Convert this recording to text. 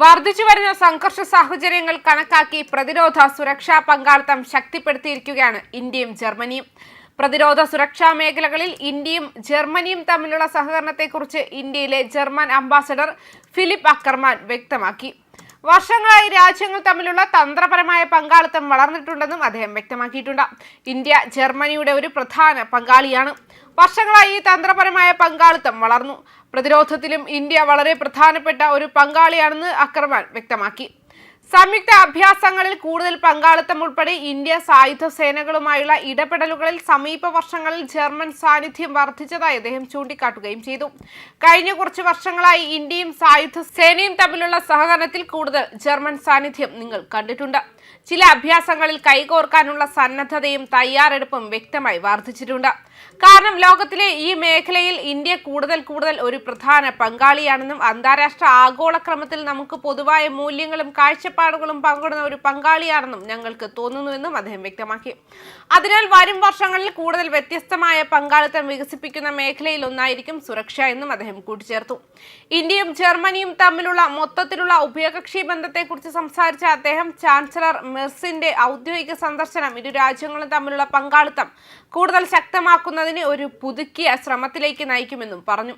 വർദ്ധിച്ചു വരുന്ന സംഘർഷ സാഹചര്യങ്ങൾ കണക്കാക്കി പ്രതിരോധ സുരക്ഷാ പങ്കാളിത്തം ശക്തിപ്പെടുത്തിയിരിക്കുകയാണ് ഇന്ത്യയും ജർമ്മനിയും. പ്രതിരോധ സുരക്ഷാ മേഖലകളിൽ ഇന്ത്യയും ജർമ്മനിയും തമ്മിലുള്ള സഹകരണത്തെക്കുറിച്ച് ഇന്ത്യയിലെ ജർമ്മൻ അംബാസഡർ ഫിലിപ്പ് അക്കർമാൻ വ്യക്തമാക്കി. വർഷങ്ങളായി രാജ്യങ്ങൾ തമ്മിലുള്ള തന്ത്രപരമായ പങ്കാളിത്തം വളർന്നിട്ടുണ്ടെന്നും അദ്ദേഹം വ്യക്തമാക്കിയിട്ടുണ്ട്. ഇന്ത്യ ജർമ്മനിയുടെ ഒരു പ്രധാന പങ്കാളിയാണ്. വർഷങ്ങളായി ഈ തന്ത്രപരമായ പങ്കാളിത്തം വളർന്നു. പ്രതിരോധത്തിലും ഇന്ത്യ വളരെ പ്രധാനപ്പെട്ട ഒരു പങ്കാളിയാണെന്ന് അക്രമാൻ വ്യക്തമാക്കി. സംയുക്ത അഭ്യാസങ്ങളിൽ കൂടുതൽ പങ്കാളിത്തം ഉൾപ്പെടെ ഇന്ത്യ സായുധ സേനകളുമായുള്ള ഇടപെടലുകളിൽ സമീപ വർഷങ്ങളിൽ ജർമ്മൻ സാന്നിധ്യം വർദ്ധിച്ചതായി അദ്ദേഹം ചൂണ്ടിക്കാട്ടുകയും ചെയ്തു. കഴിഞ്ഞ കുറച്ച് വർഷങ്ങളായി ഇന്ത്യയും സായുധ സേനയും തമ്മിലുള്ള സഹകരണത്തിൽ കൂടുതൽ ജർമ്മൻ സാന്നിധ്യം നിങ്ങൾ കണ്ടിട്ടുണ്ട്. ചില അഭ്യാസങ്ങളിൽ കൈകോർക്കാനുള്ള സന്നദ്ധതയും തയ്യാറെടുപ്പും വ്യക്തമായി വർദ്ധിച്ചിട്ടുണ്ട്. കാരണം ലോകത്തിലെ ഈ മേഖലയിൽ ഇന്ത്യ കൂടുതൽ കൂടുതൽ ഒരു പ്രധാന പങ്കാളിയാണെന്നും അന്താരാഷ്ട്ര ആഗോളക്രമത്തിൽ നമുക്ക് പൊതുവായ മൂല്യങ്ങളും കാഴ്ചപ്പാടുകളും പങ്കിടുന്ന ഒരു പങ്കാളിയാണെന്നും ഞങ്ങൾക്ക് തോന്നുന്നുവെന്നും അദ്ദേഹം വ്യക്തമാക്കി. അതിനാൽ വരും വർഷങ്ങളിൽ കൂടുതൽ വ്യത്യസ്തമായ പങ്കാളിത്തം വികസിപ്പിക്കുന്ന മേഖലയിൽ ഒന്നായിരിക്കും സുരക്ഷ എന്നും അദ്ദേഹം കൂട്ടിച്ചേർത്തു. ഇന്ത്യയും ജർമ്മനിയും തമ്മിലുള്ള മൊത്തത്തിലുള്ള ഉഭയകക്ഷി ബന്ധത്തെക്കുറിച്ച് സംസാരിച്ച അദ്ദേഹം ചാൻസലർ മെർസിന്റെ ഔദ്യോഗിക സന്ദർശനം ഇരു രാജ്യങ്ങളും തമ്മിലുള്ള പങ്കാളിത്തം കൂടുതൽ ശക്തമാക്കുന്നതിന് ഒരു പുതുക്കിയ ശ്രമത്തിലേക്ക് നയിക്കുമെന്നും പറഞ്ഞു.